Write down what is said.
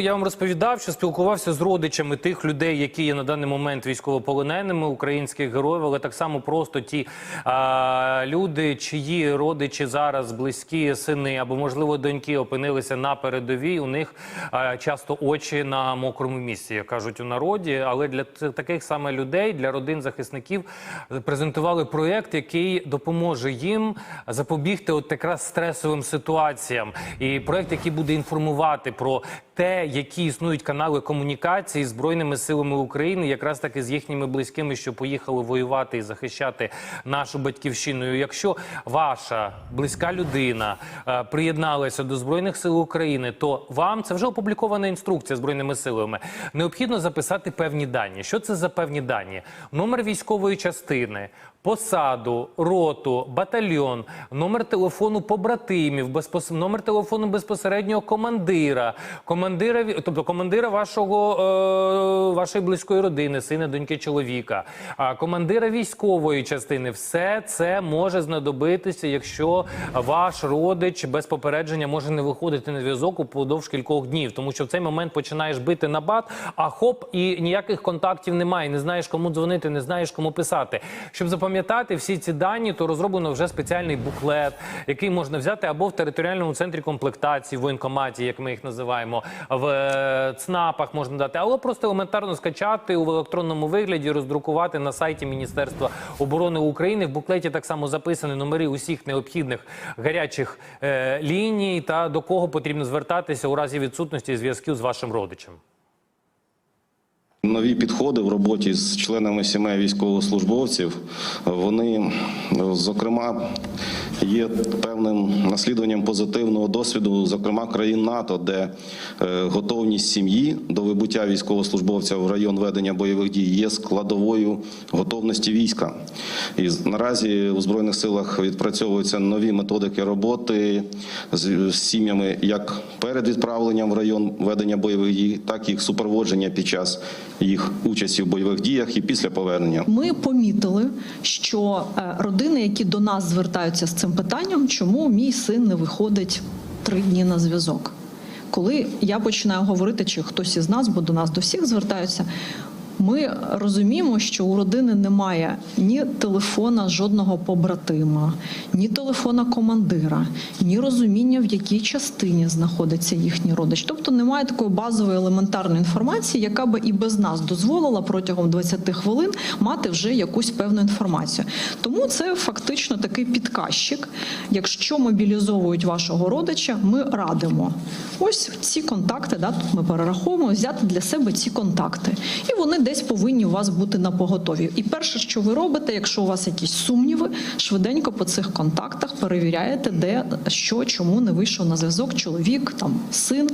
Я вам розповідав, що спілкувався з родичами тих людей, які є на даний момент військовополоненими українських героїв, але так само просто ті а, люди, чиї родичі зараз близькі сини або можливо доньки опинилися на передовій. У них а, часто очі на мокрому місці, як кажуть у народі. Але для таких саме людей, для родин захисників, презентували проєкт, який допоможе їм запобігти от якраз стресовим ситуаціям. І проєкт, який буде інформувати про те, які існують канали комунікації з збройними силами України, якраз таки з їхніми близькими, що поїхали воювати і захищати нашу батьківщину. Якщо ваша близька людина е, приєдналася до збройних сил України, то вам це вже опублікована інструкція збройними силами. Необхідно записати певні дані. Що це за певні дані? Номер військової частини. Посаду, роту, батальйон, номер телефону побратимів, безпос... номер телефону безпосереднього командира, командира, тобто командира вашого, е... вашої близької родини, сина, доньки, чоловіка, командира військової частини. Все це може знадобитися, якщо ваш родич без попередження може не виходити на зв'язок упродовж кількох днів, тому що в цей момент починаєш бити на бат, а хоп, і ніяких контактів немає. Не знаєш, кому дзвонити, не знаєш, кому писати. Щоб запам'ятати всі ці дані, то розроблено вже спеціальний буклет, який можна взяти або в територіальному центрі комплектації, в воєнкоматі, як ми їх називаємо, в е, ЦНАПах можна дати, або просто елементарно скачати в електронному вигляді, роздрукувати на сайті Міністерства оборони України. В буклеті так само записані номери усіх необхідних гарячих е, ліній та до кого потрібно звертатися у разі відсутності зв'язків з вашим родичем. Нові підходи в роботі з членами сімей військовослужбовців. Вони, зокрема, є певним наслідуванням позитивного досвіду, зокрема країн НАТО, де е, готовність сім'ї до вибуття військовослужбовця в район ведення бойових дій є складовою готовності війська. І наразі у збройних силах відпрацьовуються нові методики роботи з, сім'ями як перед відправленням в район ведення бойових дій, так і їх супроводження під час їх участі в бойових діях і після повернення. Ми помітили, що е, родини, які до нас звертаються з цим питанням, чому мій син не виходить три дні на зв'язок. Коли я починаю говорити, чи хтось із нас, бо до нас до всіх звертаються. Ми розуміємо, що у родини немає ні телефона жодного побратима, ні телефона командира, ні розуміння, в якій частині знаходиться їхній родич. Тобто немає такої базової елементарної інформації, яка би і без нас дозволила протягом 20 хвилин мати вже якусь певну інформацію. Тому це фактично такий підказчик. Якщо мобілізовують вашого родича, ми радимо. Ось ці контакти, да, ми перераховуємо, взяти для себе ці контакти. І вони десь повинні у вас бути на поготові. І перше, що ви робите, якщо у вас якісь сумніви, швиденько по цих контактах перевіряєте, де що, чому не вийшов на зв'язок чоловік, там син